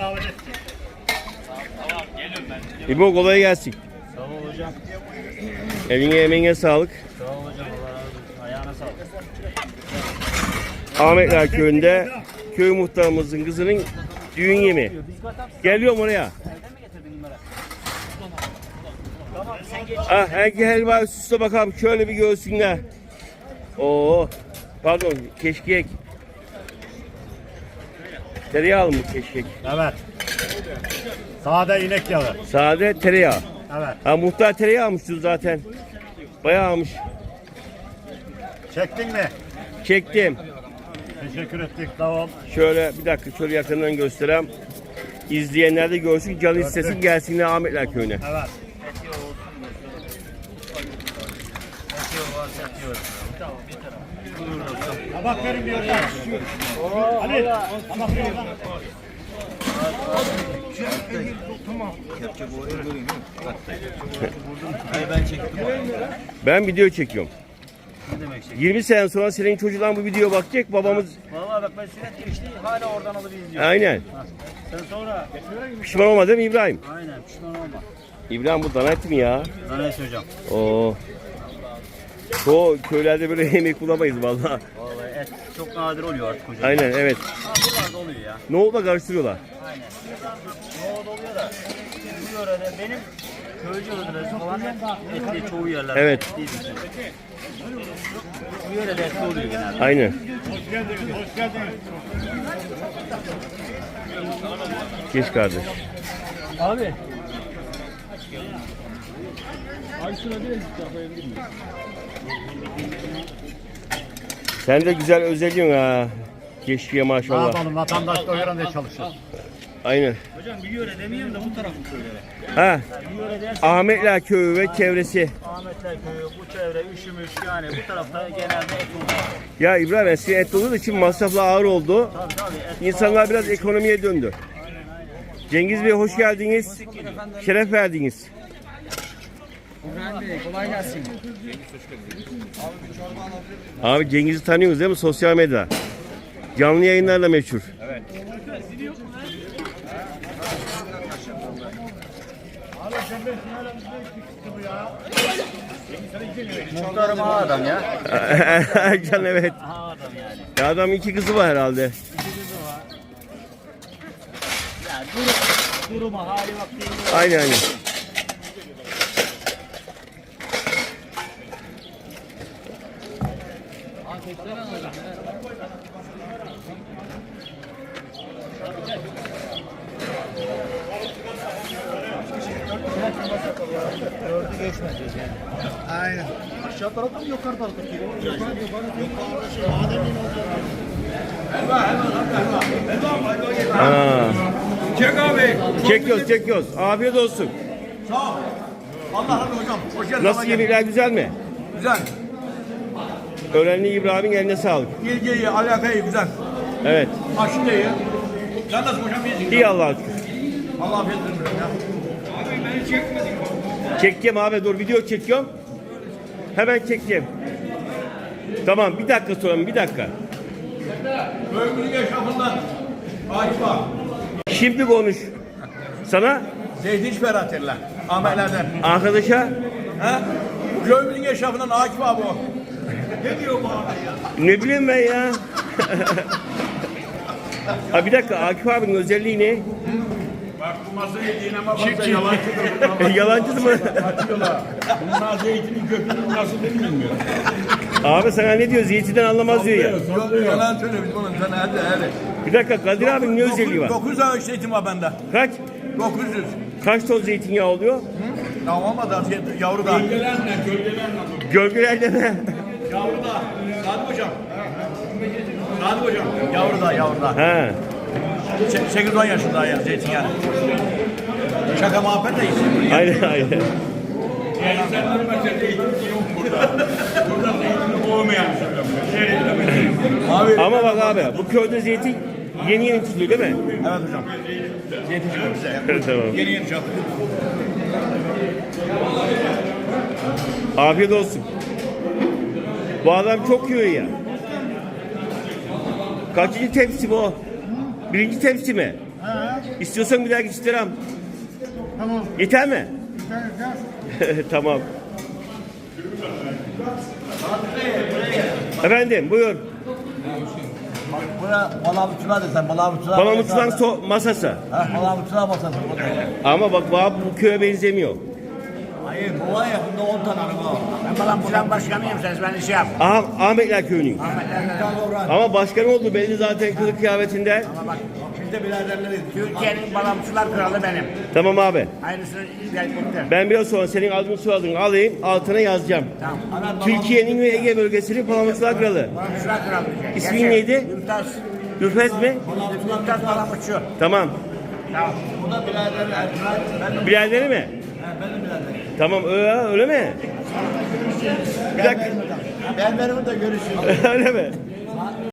kahve İbo kolay gelsin. Sağ ol hocam. Eline emeğine sağlık. Sağ ol hocam. Allah razı olsun. Ayağına sağlık. Ahmetler köyünde köy muhtarımızın kızının düğün yemeği. Geliyorum oraya. Tamam. Ah, hangi helva üstüne bakalım şöyle bir görsünler. Oo, pardon keşkek. Tereyağlı mı keşkek? Evet. Sade inek yağı. Sade tereyağı. Evet. Ha muhtar tereyağı almıştı zaten. Bayağı almış. Çektin mi? Çektim. Teşekkür ettik. Tamam. Şöyle bir dakika şöyle yakından göstereyim. İzleyenler de görsün, canı istesin gelsinler Ahmetler köyüne. Evet. Tabak verin bir oradan. Ali. Tabak verin oradan. Ben video çekiyorum. Ne demek şey? 20 sene sonra senin çocuğun bu video bakacak, babamız Valla bak ben sünnet geçti. Hala oradan alıp izliyorum. aynen. Ha. Sen sonra. Pişman olma değil mi İbrahim? Aynen pişman olma. İbrahim bu dana eti mi ya? Lan hocam. Oo. Çoğu köylerde böyle yemek bulamayız vallahi. Vallahi et çok nadir oluyor artık hocam. Aynen evet. Ha buralarda oluyor ya. Nohutla karıştırıyorlar. Aynen. Nohut oluyor da. Bu yörede benim köycü yörede falan etli çoğu yerler. Evet. Bu yörede etli oluyor genelde. Aynen. Hoş geldiniz. Hoş geldiniz. Geç kardeş. Abi. Sen de güzel özeliyorsun ha. Keşke Ne maşallah. yapalım vatandaş doyuran diye çalışıyoruz. Aynen. Hocam bir yöre demeyeyim de bu tarafın köyleri. Ha. Bir yöre dersen Ahmetler köyü ve çevresi. Ahmetler köyü, bu çevre, üşümüş yani bu tarafta genelde et oluyor. Ya İbrahim eskiden et olduğu için masraflar ağır oldu. Tabii tabii et İnsanlar biraz ekonomiye döndü. Cengiz Bey hoş geldiniz. Şeref verdiniz. İbrahim Bey kolay gelsin. Abi Cengiz'i tanıyorsunuz değil mi? Sosyal medya. Canlı yayınlarla meşhur. Muhtarım ha adam ya. Ercan evet. Ha adam yani. Ya adam iki kızı var herhalde. Ya durum, duruma hali vakti yok. Aynen aynen. Aşağı tarafta mı yukarı tarafta mı? Ha. Çek abi. Çekiyoruz çekiyoruz. Afiyet olsun. Sağ ol. Allah razı hocam. Hoş geldin. Nasıl yemekler güzel mi? Güzel. Öğrenli İbrahim'in eline sağlık. İlgi iyi, alaka iyi, güzel. Evet. Sen nasıl hocam iyisin? İyi Allah'a şükür. Allah afiyet olsun ya. Abi beni çekmedin. Çekeceğim abi dur video çekiyorum. Hemen çekeceğim. Tamam bir dakika sonra bir dakika. Köyümüzün eşrafından Akif var. Şimdi konuş. Sana Zeytin şiferatırlar. Ahmetlerden. arkadaşa Ha? Köyümüzün eşrafından Akif abi o. Ne diyor bu abi ya? ne bileyim ben ya. ha bir dakika Akif abinin özelliği ne? Bak bu masa yediğine baksa yalancıdır. Yalancı mı? Atıyorlar. Bunlar zeytinin kökünün nasıl bilmiyor. abi sana ne diyor? Zeytinden anlamaz diyor ya. Yok yalan söylüyor bizim onun sana hadi hadi. Bir dakika Kadir abinin ne özelliği var? 900 ağaç zeytin var bende. Kaç? 900. Kaç ton zeytinyağı oluyor? Ya olmadı artık yavru da. Gölgelerde mi? Yavru da. Sadık hocam. Sadık hocam. Yavru da yavru da. ha. 8-10 yaşında ya zeytin yani. Şaka muhabbet de iyisin. Aynen aynen. Yani yok burada. Burada zeytin olmayan Abi. Ama bak abi bu köyde zeytin yeni yeni çıkıyor değil mi? Evet hocam. Zeytin çıkıyor bize. tamam. Yeni yeni çatı. Afiyet olsun. Bu adam çok yiyor ya. Kaçıncı tepsi bu? Birinci tepsi mi? İstiyorsan bir daha göstereyim. Tamam. Yeter mi? tamam. Efendim buyur. Buna balavutçular desen balavutçular. Palamutçuların so masası. Ha balavutçular masası. Ama bak bana bu köye benzemiyor. Hayır bu var ya bunda 10 tane araba var. Ben balamcıdan başkanıyım sen ben iş yap. Aha Ahmetler köyünün. Tane uğraş. Ama başkan oldu belli zaten kılık kıyafetinde. Ama bak Biz de biraderleriz. Türkiye'nin balamcılar kralı benim. Tamam abi. Aynısını gelecektir. Ben biraz sonra senin adını soyadını alayım altına yazacağım. Tamam. Türkiye'nin ve Ege bölgesinin Palamutçular Kralı. Balamcılar kralı diyecek. İsmin Gerçek. neydi? Mümtaz. Ürfez mi? Mümtaz balamcıçı. Tamam. Tamam. Bu da birader Ertuğrul. Bilalleri mi? Benim biraderim. Tamam öyle, öyle mi? Bir dakika. Ben benim de görüşürüz. öyle mi?